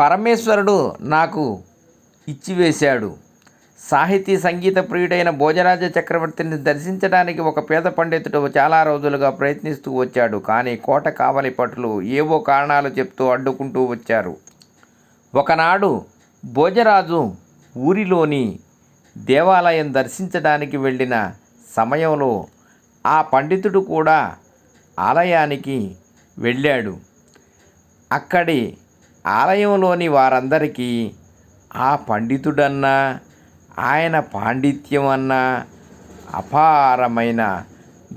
పరమేశ్వరుడు నాకు ఇచ్చివేశాడు. సాహితీ సంగీత ప్రియుడైన భోజరాజ చక్రవర్తిని దర్శించడానికి ఒక పేద పండితుడు చాలా రోజులుగా ప్రయత్నిస్తూ వచ్చాడు. కానీ కోట కావలి పట్టులు ఏవో కారణాలు చెప్తూ అడ్డుకుంటూ వచ్చారు. ఒకనాడు భోజరాజు ఊరిలోని దేవాలయం దర్శించడానికి వెళ్ళిన సమయంలో ఆ పండితుడు కూడా ఆలయానికి వెళ్ళాడు. అక్కడి ఆలయంలోని వారందరికీ ఆ పండితుడన్నా ఆయన పాండిత్యం అన్నా అపారమైన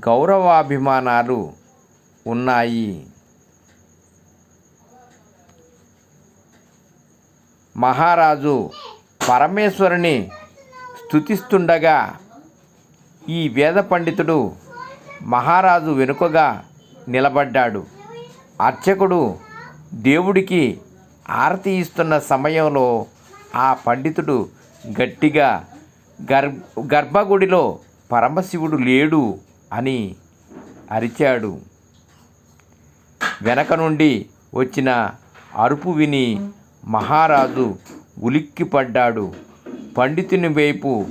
గౌరవాభిమానాలు ఉన్నాయి. మహారాజు పరమేశ్వరుని స్తుతిస్తుండగా ఈ వేద పండితుడు మహారాజు వెనుకగా నిలబడ్డాడు. అర్చకుడు దేవుడికి ఆరతి ఇస్తున్న సమయంలో ఆ పండితుడు గట్టిగా గర్ గర్భగుడిలో పరమశివుడు లేడు అని అరిచాడు. వెనక నుండి వచ్చిన అరుపు విని మహారాజు ఉలిక్కిపడ్డాడు. పండితుని వైపు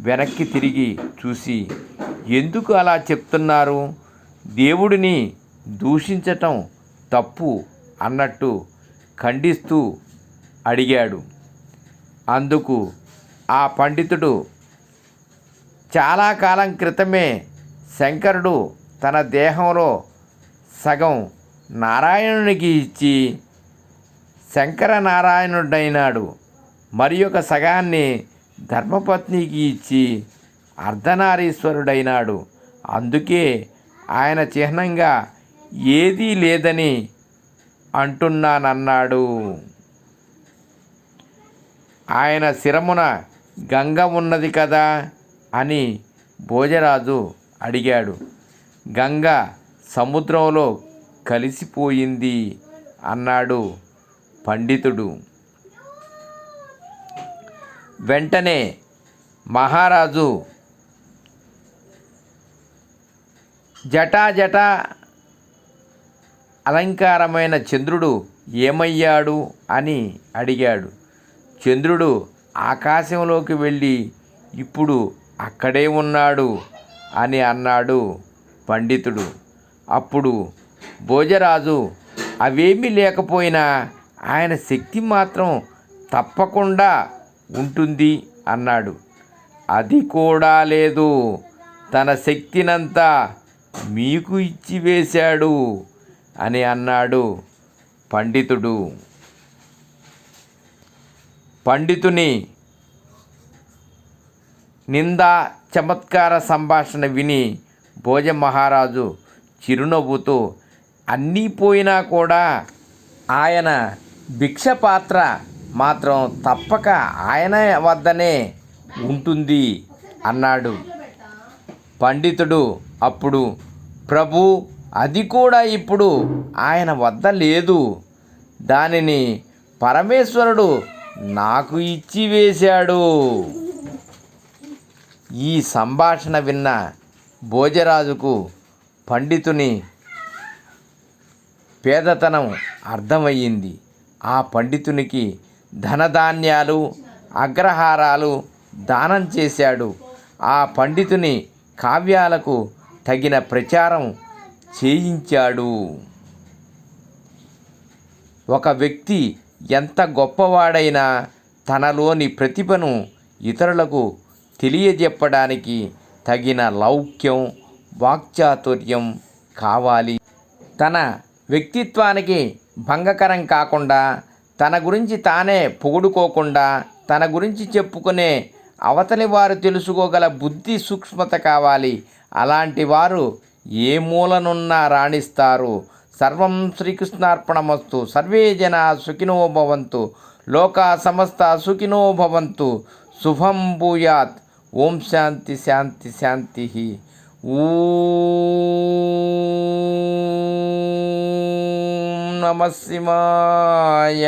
వెనక్కి తిరిగి చూసి ఎందుకు అలా చెప్తున్నారు? దేవుడిని దూషించటం తప్పు అన్నట్టు ఖండిస్తూ అడిగాడు. అందుకు ఆ పండితుడు చాలా కాలం క్రితమే శంకరుడు తన దేహంలో సగం నారాయణునికి ఇచ్చి శంకర నారాయణుడైనాడు మరి ఒక సగాన్ని ధర్మపత్నికి ఇచ్చి అర్ధనారీశ్వరుడైనాడు. అందుకే ఆయన చిహ్నంగా ఏదీ లేదని అంటున్నానన్నాడు. ఆయన శిరమున గంగ ఉన్నది కదా అని భోజరాజు అడిగాడు. గంగ సముద్రంలో కలిసిపోయింది అన్నాడు పండితుడు. వెంటనే మహారాజు జటా జటా అలంకారమైన చంద్రుడు ఏమయ్యాడు అని అడిగాడు. చంద్రుడు ఆకాశంలోకి వెళ్ళి ఇప్పుడు అక్కడే ఉన్నాడు అని అన్నాడు పండితుడు. అప్పుడు భోజరాజు అవేమీ లేకపోయినా ఆయన శక్తి మాత్రం తప్పకుండా ఉంటుంది అన్నాడు. అది కూడా లేదు. తన శక్తినంతా మీకు ఇచ్చి వేశాడు అని అన్నాడు పండితుడు. పండితుని నిందా చమత్కార సంభాషణ విని భోజ మహారాజు చిరునవ్వుతో అన్నీ పోయినా కూడా ఆయన భిక్ష పాత్ర మాత్రం తప్పక ఆయన వద్దనే ఉంటుంది అన్నాడు. పండితుడు అప్పుడు ప్రభు అది కూడా ఇప్పుడు ఆయన వద్ద లేదు. దానిని పరమేశ్వరుడు నాకు ఇచ్చి వేశాడు. ఈ సంభాషణ విన్న భోజరాజుకు పండితుని పేదతనం అర్థమయ్యింది. ఆ పండితునికి ధనధాన్యాలు అగ్రహారాలు దానం చేశాడు. ఆ పండితుని కావ్యాలకు తగిన ప్రచారం చేయించాడు. ఒక వ్యక్తి ఎంత గొప్పవాడైనా తనలోని ప్రతిభను ఇతరులకు తెలియజెప్పడానికి తగిన లౌక్యం వాక్చాతుర్యం కావాలి. తన వ్యక్తిత్వానికి భంగకరం కాకుండా తన గురించి తానే పొగుడుకోకుండా తన గురించి చెప్పుకునే అవతలి వారు తెలుసుకోగల బుద్ధి సూక్ష్మత కావాలి. అలాంటి వారు ఏ మూలనున్నా రాణిస్తారు? సర్వం శ్రీకృష్ణార్పణమస్తు. సర్వే జన సుఖినో భవంతు. లోకా సమస్త సుఖినో భవంతు. శుభం భూయాత్. ఓం శాంతి శాంతి శాంతి. ఊ నమ శివాయ.